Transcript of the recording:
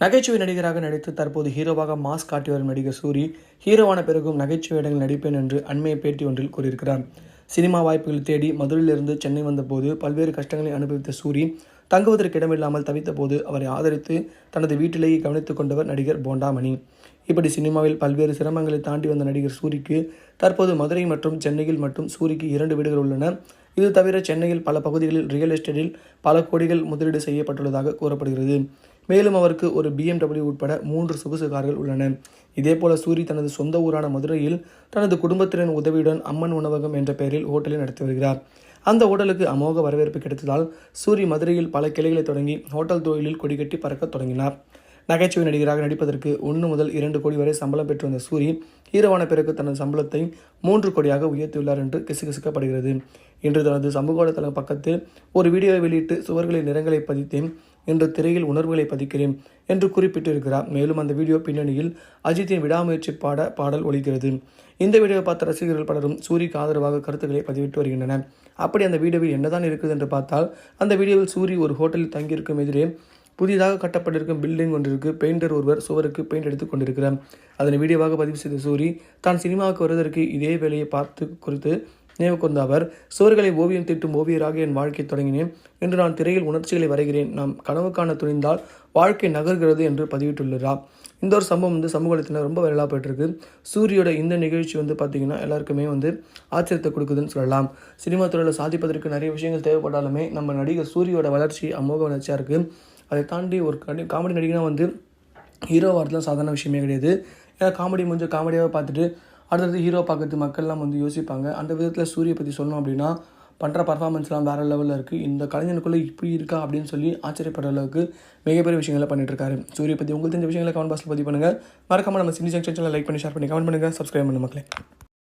நகைச்சுவை நடிகராக நடித்து தற்போது ஹீரோவாக மாஸ் காட்டி வரும் நடிகர் சூரி ஹீரோவான பிறகும் நகைச்சுவை இடங்களில் நடிப்பேன் என்று அண்மைய பேட்டி ஒன்றில் கூறியிருக்கிறார். சினிமா வாய்ப்புகள் தேடி மதுரையிலிருந்து சென்னை வந்தபோது பல்வேறு கஷ்டங்களை அனுபவித்த சூரி தங்குவதற்கு இடமில்லாமல் தவித்தபோது அவரை ஆதரித்து தனது வீட்டிலேயே கவனித்துக் கொண்டவர் நடிகர் போண்டாமணி. இப்படி சினிமாவில் பல்வேறு சிரமங்களை தாண்டி வந்த நடிகர் சூரிக்கு தற்போது மதுரை மற்றும் சென்னையில் மட்டும் சூரிக்கு இரண்டு வீடுகள் உள்ளன. இது தவிர சென்னையில் பல பகுதிகளில் ரியல் எஸ்டேட்டில் பல கோடிகள் முதலீடு செய்யப்பட்டுள்ளதாக கூறப்படுகிறது. மேலும் அவருக்கு ஒரு பிஎம்டபிள்யூ உட்பட மூன்று சொகுசு கார்கள் உள்ளன. இதேபோல சூரி தனது சொந்த ஊரான மதுரையில் தனது குடும்பத்தினரின் உதவியுடன் அம்மன் உணவகம் என்ற பெயரில் ஹோட்டலை நடத்தி வருகிறார். அந்த ஹோட்டலுக்கு அமோக வரவேற்பு கிடைத்ததால் சூரி மதுரையில் பல கிளைகளை தொடங்கி ஹோட்டல் தொழிலில் கொடிகட்டி பறக்கத் தொடங்கினார். நகைச்சுவை நடிகராக நடிப்பதற்கு ஒன்று முதல் இரண்டு கோடி வரை சம்பளம் பெற்று வந்த சூரி ஹீரோவான பிறகு தனது சம்பளத்தை மூன்று கோடியாக உயர்த்தியுள்ளார் என்று கிசுகிசுக்கப்படுகிறது. இன்று தனது சமூக வலைதள பக்கத்தில் ஒரு வீடியோவை வெளியிட்டு சுவர்களின் நிறங்களை பதித்தேன். என்று திரையில் உணர்வுகளை பதிக்கிறேன் என்று குறிப்பிட்டிருக்கிறார். மேலும் அந்த வீடியோ பின்னணியில் அஜித்தின் விடாமுயற்சி பாட பாடல் ஒலிக்கிறது. இந்த வீடியோவை பார்த்த ரசிகர்கள் பலரும் சூரிக்கு ஆதரவாக கருத்துக்களை பதிவிட்டு வருகின்றனர். அப்படி அந்த வீடியோவில் என்னதான் இருக்குது என்று பார்த்தால் அந்த வீடியோவில் சூரி ஒரு ஹோட்டலில் தங்கியிருக்கும் எதிரே புதிதாக கட்டப்பட்டிருக்கும் பில்டிங் ஒன்றிற்கு பெயிண்டர் ஒருவர் சுவருக்கு பெயிண்ட் எடுத்துக் கொண்டிருக்கிறார். அதனை வீடியோவாக பதிவு செய்த சூரி தான் சினிமாவுக்கு வருவதற்கு இதே வேலையை பார்த்து குறித்து நினைவு கொண்ட அவர் சுவர்களை ஓவியம் தீட்டும் ஓவியராக என் வாழ்க்கை தொடங்கினேன். இன்று நான் திரையில் உணர்ச்சிகளை வரைகிறேன். நாம் கனவு காண துணிந்தால் வாழ்க்கை நகர்கிறது என்று பதிவிட்டுள்ளார். இந்த ஒரு சம்பவம் வந்து சமூக ரொம்ப வைரலாக போயிட்டுருக்கு. சூரியோட இந்த நிகழ்ச்சி வந்து பார்த்திங்கன்னா எல்லாருக்குமே வந்து ஆச்சரியத்தை கொடுக்குதுன்னு சொல்லலாம். சினிமா துறையில் சாதிப்பதற்கு நிறைய விஷயங்கள் தேவைப்பட்டாலுமே நம்ம நடிகர் சூரியோட வளர்ச்சி அமோக வளர்ச்சியாக இருக்குது அதை தாண்டி ஒரு கடி காமெடி நடிகனா வந்து ஹீரோ வாரத்தில் சாதாரண விஷயமே கிடையாது. ஏன்னா காமெடி முடிஞ்ச காமெடியாக பார்த்துட்டு அடுத்தது ஹீரோ பார்க்குறது மக்கள்லாம் வந்து யோசிப்பாங்க. அந்த விதத்தில் சூரிய பற்றி சொன்னோம் அப்படின்னா பண்ணுற பர்ஃபார்மன்ஸ்லாம் வேறு லெவலில் இருக்குது இந்த கலைஞனுக்குள்ளே இப்படி இருக்கா அப்படின்னு சொல்லி ஆச்சரியப்படுற அளவுக்கு மிகப்பெரிய விஷயங்களை பண்ணிட்டுருக்காரு. சூரிய பற்றி உங்களுக்கு தெரிஞ்ச விஷயங்களை கமெண்ட் பாக்ஸில் பதிவு பண்ணுங்கள் மறக்காம நம்ம சினி செக்ஷனில் லைக் பண்ணி ஷேர் பண்ணி கமெண்ட் பண்ணுங்கள் சப்ஸ்கிரைப் பண்ணு மக்களே.